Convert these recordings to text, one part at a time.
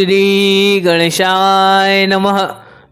શ્રી ગણેશાય નમઃ.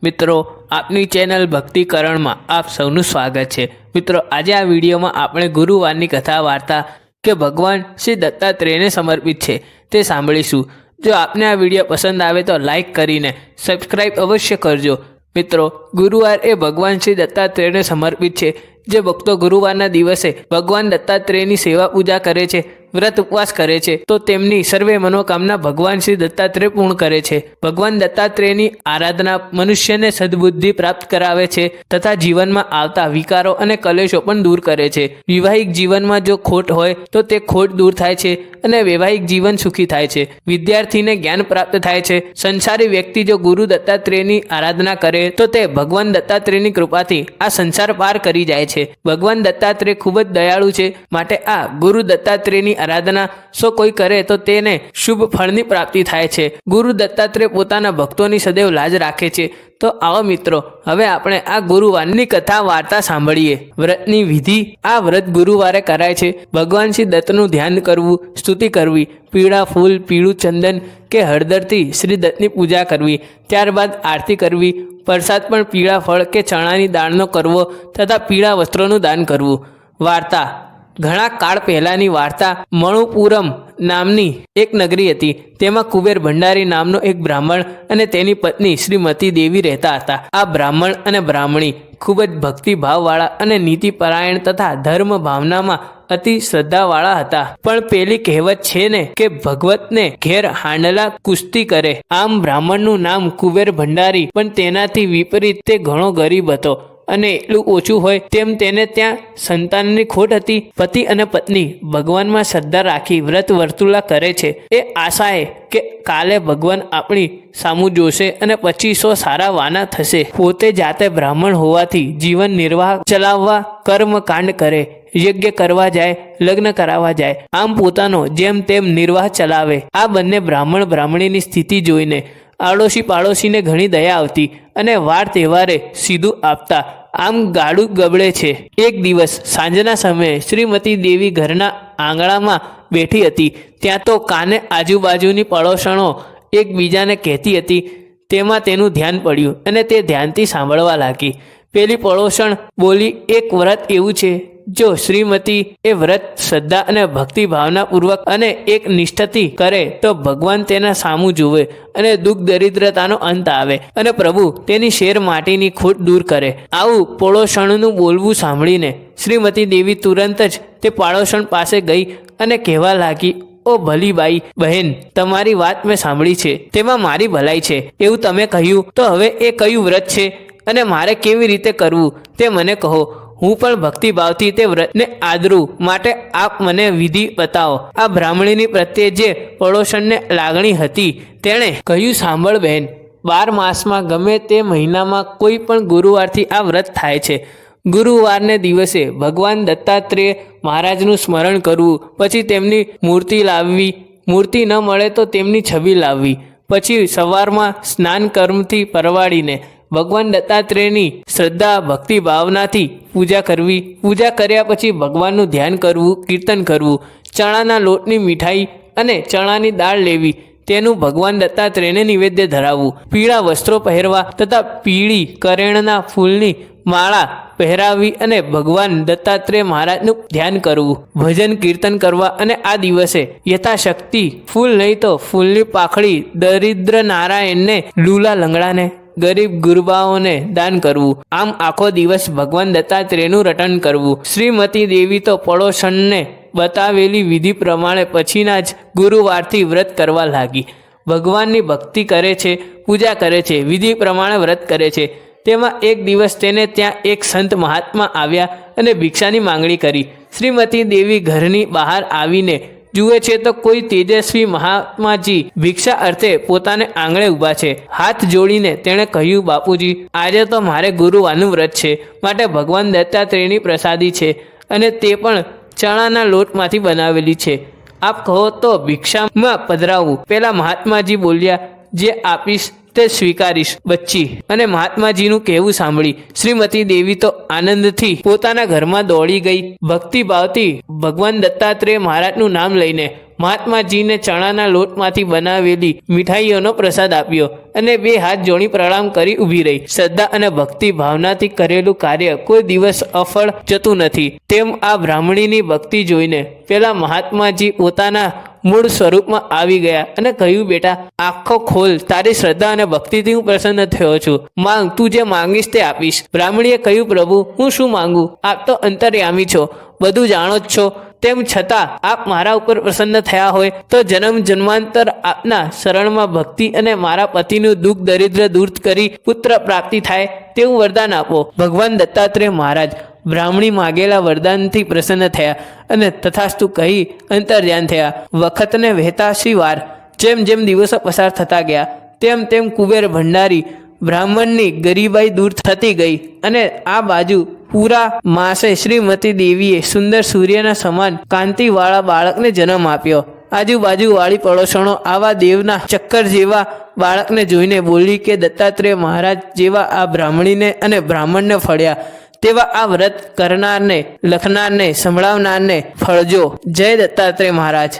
મિત્રો, આપની ચેનલ ભક્તિકરણમાં આપ સૌનું સ્વાગત છે. મિત્રો, આજે આ વિડીયોમાં આપણે ગુરુવારની કથા વાર્તા કે ભગવાન શ્રી દત્તાત્રેયને સમર્પિત છે તે સાંભળીશું. જો આપને આ વીડિયો પસંદ આવે તો લાઈક કરીને સબસ્ક્રાઈબ અવશ્ય કરજો. મિત્રો, ગુરુવાર એ ભગવાન શ્રી દત્તાત્રેયને સમર્પિત છે. જે ભક્તો ગુરુવારના દિવસે ભગવાન દત્તાત્રેયની સેવા પૂજા કરે છે વ્રત ઉપવાસ કરે છે, તો તેમની સર્વે મનોકામના ભગવાન શ્રી દત્તાત્રેય પૂર્ણ કરે છે. ભગવાન દત્તાત્રેયની આરાધના મનુષ્યને સદબુદ્ધિ પ્રાપ્ત કરાવે છે તથા જીવનમાં આવતા વિકારો અને કલેશો પણ દૂર કરે છે. વિવાહિક જીવનમાં જો ખોટ હોય, તો તે ખોટ દૂર થાય છે અને વૈવાહિક જીવન સુખી થાય છે. વિદ્યાર્થીને જ્ઞાન પ્રાપ્ત થાય છે. સંસારી વ્યક્તિ જો ગુરુ દત્તાત્રેયની આરાધના કરે, તો તે ભગવાન દત્તાત્રેયની કૃપાથી આ સંસાર પાર કરી જાય છે. ભગવાન દત્તાત્રેય ખૂબ જ દયાળુ છે. માટે આ ગુરુ દત્તાત્રેયની આરાધના સો કોઈ કરે તો તેને શુભ ફળની પ્રાપ્તિ થાય છે. ગુરુ દત્તાત્રેય પોતાના ભક્તોની સદૈવ લાજ રાખે છે. તો આવો મિત્રો, હવે આપણે આ ગુરુવારની કથા વાર્તા સાંભળીએ. વ્રતની વિધિ આ વ્રત ગુરુવારે કરાય છે. ભગવાન શ્રી દત્તનું ધ્યાન કરવું, સ્તુતિ કરવી, પીળા ફૂલ, પીળું ચંદન કે હળદરથી શ્રી દત્તની પૂજા કરવી, ત્યારબાદ આરતી કરવી, પ્રસાદ પણ પીળા ફળ કે ચણાની દાળનો કરવો તથા પીળા વસ્ત્રોનું દાન કરવું. વાર્તા ઘણા કાળ પહેલાંની વાર્તા મણુપુરમ નામની એક નગરી હતી. તેમાં કુબેર ભંડારી નામનો એક બ્રાહ્મણ અને તેની પત્ની શ્રીમતી દેવી રહેતા હતા. આ બ્રાહ્મણ અને બ્રાહ્મણી ખૂબ જ ભક્તિભાવવાળા અને નીતિપરાયણ તથા ધર્મ ભાવનામાં અતિ શ્રદ્ધાવાળા હતા. પણ પેલી કહેવત છે ને કે ભગવતને ઘેર હાંડલા કુસ્તી કરે. આમ બ્રાહ્મણનું નામ કુબેર ભંડારી, પણ તેનાથી વિપરીત તે ઘણો ગરીબ હતો. અને એટલું ઓછું હોય તેમ તેને ત્યાં સંતાનની ખોટ હતી. પતિ અને પત્ની ભગવાનમાં શ્રદ્ધા રાખી વ્રત વર્તુળા કરે છે. એ આશાએ કે કાલે ભગવાન આપણી સામું જોશે અને પછી સો સારા વાના થશે. પોતે જાતે બ્રાહ્મણ હોવાથી જીવન નિર્વાહ ચલાવવા કર્મ કાંડ કરે, યજ્ઞ કરવા જાય, લગ્ન કરાવવા જાય. આમ પોતાનો જેમ તેમ નિર્વાહ ચલાવે. આ બંને બ્રાહ્મણ બ્રાહ્મણીની સ્થિતિ જોઈને આડોશી પાડોશીને ઘણી દયા આવતી અને વાર તહેવારે સીધું આપતા આમ ગાડું ગબડે છે. એક દિવસ સાંજના સમયે શ્રીમતી દેવી ઘરના આંગણામાં બેઠી હતી. ત્યાં તો કાને આજુબાજુની પડોશણો એકબીજાને કહેતી હતી. તેમાં તેનું ધ્યાન પડ્યું અને તે ધ્યાનથી સાંભળવા લાગી. પેલી પડોશણ બોલી, એક વ્રત એવું છે. જો શ્રીમતી એ વ્રત, શ્રદ્ધા અને ભક્તિ ભાવનાપૂર્વક અને એક નિષ્ઠથી કરે, તો ભગવાન તેના સામું જુએ અને દુઃખ, દરિદ્રતાનો અંત આવે અને પ્રભુ તેની શેર માટીની ખોટ દૂર કરે. આવું પોળોષણનું બોલવું સાંભળીને શ્રીમતી દેવી તુરંત જ તે પાડોશણ પાસે ગઈ અને કહેવા લાગી, ઓ ભલી બાઈ, બહેન, તમારી વાત મેં સાંભળી છે. તેમાં મારી ભલાઈ છે. એવું તમે કહ્યું તો હવે એ કયું વ્રત છે? અને મારે કેવી રીતે કરવું? તે મને કહો. હું પણ ભક્તિભાવથી તે વ્રતને આદરું. માટે આપ મને વિધિ બતાવો. આ બ્રાહ્મણીની પ્રત્યે જે પડોશણને લાગણી હતી, તેણે કહ્યું, સાંભળ બહેન બાર માસમાં ગમે તે મહિનામાં કોઈ પણ ગુરુવારથી આ વ્રત થાય છે. ગુરુવારને દિવસે ભગવાન દત્તાત્રેય મહારાજનું સ્મરણ કરવું, પછી તેમની મૂર્તિ લાવવી. મૂર્તિ ન મળે તો તેમની છબી લાવવી. પછી સવારમાં સ્નાન કર્મથી પરવાડીને ભગવાન દત્તાત્રેયની શ્રદ્ધા, ભક્તિ, ભાવનાથી પૂજા કરવી. પૂજા કર્યા પછી ભગવાનનું ધ્યાન કરવું, કીર્તન કરવું, ચણાના લોટની મીઠાઈ અને ચણાની દાળ લેવી. તેનું ભગવાન દત્તાત્રેયને નિવેદ્ય ધરાવવું. પીળા વસ્ત્રો પહેરવા તથા પીળી કરેણના ફૂલની માળા પહેરાવી અને ભગવાન દત્તાત્રેય મહારાજનું ધ્યાન કરવું. ભજન, કીર્તન કરવા અને આ દિવસે યથાશક્તિ ફૂલ નહીં તો ફૂલની પાખડી દરિદ્ર નારાયણને લૂલા લંગડાને ગરીબ ગુરબાઓને દાન કરવું. આમ આખો દિવસ ભગવાન દત્તાત્રેયનું રટન કરવું. શ્રીમતી દેવી તો પડોશનને બતાવેલી વિધિ પ્રમાણે પછીના જ ગુરુવારથી વ્રત કરવા લાગી. ભગવાનની ભક્તિ કરે છે, પૂજા કરે છે, વિધિ પ્રમાણે વ્રત કરે છે. તેમાં એક દિવસ તેને ત્યાં એક સંત મહાત્મા આવ્યા અને ભિક્ષાની માંગણી કરી. શ્રીમતી દેવી ઘરની બહાર આવીને જુએ છે તો કોઈ તેજસ્વી મહાત્માજી ભિક્ષા અર્થે પોતાને આંગણે ઊભા છે. હાથ જોડીને તેણે કહ્યું, બાપુજી, આજે તો મારે ગુરુવાનું વ્રત છે. માટે ભગવાન દત્તાત્રેયની પ્રસાદી છે અને તે પણ ચણાના લોટમાંથી બનાવેલી છે. આપ કહો તો ભિક્ષામાં પધરાવું. પેલા મહાત્માજી બોલ્યા, જે આપીશ તે સ્વીકારીશ. બચ્ચી અને મહાત્માજીનું કહેવું સાંભળી. શ્રીમતી દેવી તો આનંદથી પોતાના ઘરમાં દોડી ગઈ. ભક્તિભાવથી ભગવાન દત્તાત્રેય મહારાજનું નામ લઈને મહાત્માજીને ચણાના લોટમાંથી બનાવેલી મીઠાઈઓનો પ્રસાદ આપ્યો અને બે હાથ જોડી પ્રણામ કરી ઊભી રહી. શ્રદ્ધા અને ભક્તિ ભાવનાથી કરેલું કાર્ય કોઈ દિવસ અફળ જતું નથી. તેમ આ બ્રાહ્મણીની ભક્તિ જોઈને પેલા મહાત્માજી પોતાના મૂળ સ્વરૂપમાં આવી ગયા અને કહ્યું, બેટા, આખો ખોલ. તારી શ્રદ્ધા અને ભક્તિથી હું પ્રસન્ન થયો છું. માંગ, તું જે માંગીશ તે આપીશ. બ્રાહ્મણીએ કહ્યું, પ્રભુ, હું શું માંગુ? આપ તો અંતર્યામી છો. બધું જાણો જ છો. તેમ છતાં આપ મારા ઉપર પ્રસન્ન થયા હોય તો જન્મ જન્માંતર આપના શરણમાં ભક્તિ અને મારા પતિનું દુઃખ દરિદ્ર દૂર કરી પુત્ર પ્રાપ્તિ થાય તેવું વરદાન આપો. ભગવાન દત્તાત્રેય મહારાજ બ્રાહ્મણી માગેલા વરદાનથી પ્રસન્ન થયા અને તથાસ્તુ કહી અંતર્ધ્યાન થયા. વખતને વહેતા શિવાર જેમ જેમ દિવસો પસાર થતા ગયા, તેમ તેમ કુબેર ભંડારી બ્રાહ્મણની ગરીબાઈ દૂર થતી ગઈ અને આ બાજુ પૂરા માસે શ્રીમતી દેવીએ સુંદર સૂર્યના સમાન કાંતિવાળા બાળકને જન્મ આપ્યો. આજુબાજુ વાળી પડોશણો આવા દેવના ચક્કર જેવા બાળકને જોઈને બોલી કે, દત્તાત્રેય મહારાજ જેવા આ બ્રાહ્મણીને અને બ્રાહ્મણને ફળ્યા. તેવા આ વ્રત કરનારને, લખનારને, સંભળાવનારને ફળજો. જય દત્તાત્રેય મહારાજ.